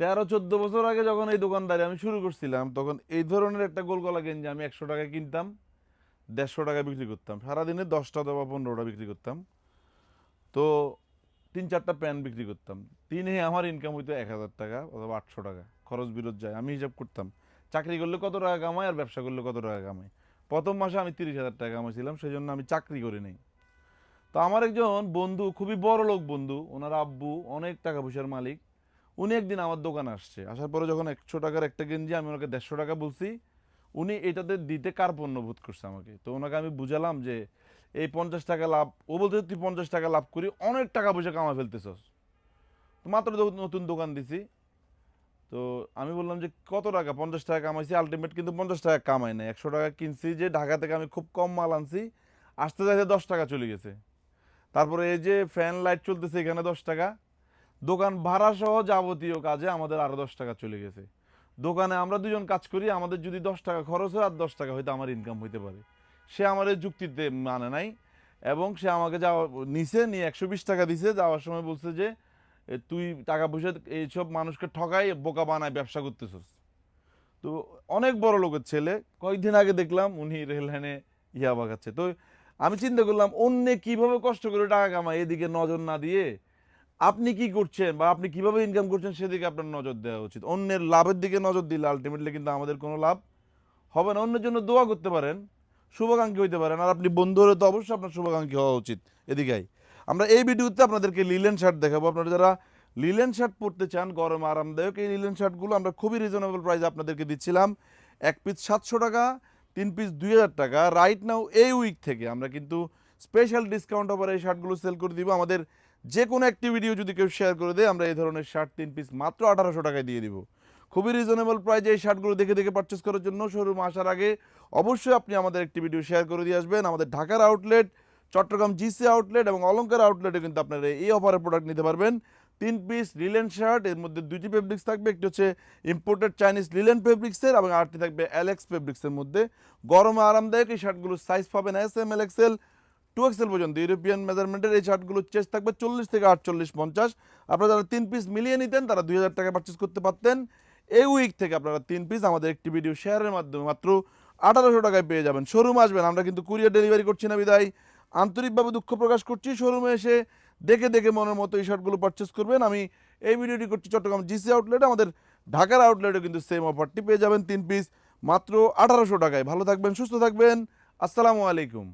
তেরো চোদ্দ বছর আগে যখন এই দোকানদারি আমি শুরু করছিলাম, তখন এই ধরনের একটা গোলগলা গেঞ্জি আমি একশো টাকায় কিনতাম, দেড়শো টাকা বিক্রি করতাম। সারাদিনে দশটা বা পনেরোটা বিক্রি করতাম। তো তিন চারটা প্যান্ট বিক্রি করতাম। দিনে আমার ইনকাম হইতো এক হাজার টাকা অথবা আটশো টাকা। খরচ বিরোধ যায়, আমি হিসাব করতাম, চাকরি করলে কত টাকা কামাই আর ব্যবসা করলে কত টাকা কামাই। প্রথম মাসে আমি তিরিশ হাজার টাকা কামাইছিলাম সেই জন্য আমি চাকরি করি নাই। তো আমার একজন বন্ধু, খুবই বড় লোক বন্ধু, ওনার আব্বু অনেক টাকা পয়সার মালিক উনি একদিন আমার দোকানে আসছে। আসার পরে যখন একশো টাকার একটা গেঞ্জি, আমি ওনাকে দেড়শো টাকা বলছি, উনি এটাতে দিতে কার্পণ্য বোধ করছে আমাকে? তো ওনাকে আমি বুঝালাম যে, এই পঞ্চাশ টাকা লাভ, ও বলতে তুই পঞ্চাশ টাকা লাভ করি, অনেক টাকা পয়সা কামা ফেলতেছস। তো মাত্র নতুন দোকান দিছি, তো আমি বললাম যে, কত টাকা? পঞ্চাশ টাকা কামাইছি আলটিমেট কিন্তু পঞ্চাশ টাকা কামাই নাই। একশো টাকা কিনছি যে, ঢাকা থেকে আমি খুব কম মাল আনছি, আসতে যাইতে দশ টাকা চলে গেছে। তারপরে এই যে ফ্যান লাইট চলতেছে, এখানে দশ টাকা। দোকান ভাড়া সহ যাবতীয় কাজে আমাদের আরও দশ টাকা চলে গেছে। দোকানে আমরা দুজন কাজ করি, আমাদের যদি দশ টাকা খরচ হয়, আর দশ টাকা হয়তো আমার ইনকাম হইতে পারে। সে আমার এই যুক্তিতে মানে নাই এবং সে আমাকে যাওয়া, নিছে, নিয়ে একশো বিশ টাকা দিছে, যাওয়ার সময় বলছে যে তুই টাকা পয়সা এইসব মানুষকে ঠকাই, বোকা বানায়, ব্যবসা করতেছস। তো অনেক বড় লোকের ছেলে, কয়েকদিন আগে দেখলাম উনি রেললাইনে ইয়া বাগাচ্ছে। তো আমি চিন্তা করলাম, অন্যে কীভাবে কষ্ট করে টাকা কামায়, এদিকে নজর না দিয়ে আপনি কি করছেন বা আপনি কীভাবে ইনকাম করছেন সেদিকে আপনার নজর দেওয়া উচিত। অন্যের লাভের দিকে নজর দিলে আলটিমেটলি কিন্তু আমাদের কোনো লাভ হবে না। অন্যের জন্য দোয়া করতে পারেন, শুভাকাঙ্ক্ষী হইতে পারেন। আর আপনি বন্ধু হলে তো অবশ্যই আপনার শুভাকাঙ্ক্ষী হওয়া উচিত এদিকেই। আমরা এই ভিডিওতে আপনাদেরকে লিলেন শার্ট দেখাবো। আপনারা যারা লিলেন শার্ট পরতে চান, গরম আরামদায়ক, এই লিলেন শার্টগুলো আমরা খুবই রিজনেবল প্রাইসে আপনাদেরকে দিচ্ছিলাম। এক পিস সাতশো টাকা, তিন পিস দুই হাজার টাকা। রাইট নাও এই উইক থেকে আমরা কিন্তু স্পেশাল ডিসকাউন্ট অফারে এই শার্টগুলো সেল করে দিব। আমাদের যে কোনো একটি ভিডিও যদি কেউ শেয়ার করে দেয়, আমরা এই ধরনের শার্ট তিন পিস মাত্র আঠারোশো টাকায় দিয়ে দিব। খুবই রিজনেবল প্রাইজে এই শার্টগুলো দেখে দেখে পারচেস করার জন্য শোরুম আসার আগে অবশ্যই আপনি আমাদের একটি ভিডিও শেয়ার করে দিয়ে আসবেন। আমাদের ঢাকার আউটলেট চট্টগ্রাম জিসি আউটলেট এবং অলঙ্কার আউটলেটে কিন্তু আপনারা এই অফারের প্রোডাক্ট নিতে পারবেন। তিন পিস লিলেন শার্ট এর মধ্যে দুটি ফেব্রিক্স থাকবে, একটি হচ্ছে ইম্পোর্টেড চাইনিজ লিলেন ফেব্রিক্সের এবং আরটি থাকবে অ্যালেক্স ফেব্রিক্সের মধ্যে। গরমে আরামদায়ক এই শার্টগুলোর সাইজ পাবেন S M L XL two XL পর্যন্ত ইউরোপিয়ান মেজারমেন্টের এই শার্টগুলোর চেস্ট থাকবে চল্লিশ থেকে আটচল্লিশ পঞ্চাশ। আপনারা যারা তিন পিস মিলিয়ে নিতেন, তারা দুই হাজার টাকা পারচেস করতে পারতেন। এই উইক থেকে আপনারা তিন পিস আমাদের একটি ভিডিও শেয়ারের মাধ্যমে মাত্র আঠারোশো টাকায় পেয়ে যাবেন। শোরুম আসবেন, আমরা কিন্তু কুরিয়ার ডেলিভারি করছি না বিদায়। আন্তরিকভাবে দুঃখ প্রকাশ করছি শোরুমে এসে। দেখে দেখে মনের মতো এই শার্টগুলো পারচেস করবেন। আমি এই ভিডিওটি করছি চট্টগ্রাম জিসি আউটলেটে আমাদের ঢাকার আউটলেটে কিন্তু সেম অফারটি পেয়ে যাবেন তিন পিস মাত্র আঠারোশো টাকায়। ভালো থাকবেন, সুস্থ থাকবেন। আসসালামু আলাইকুম।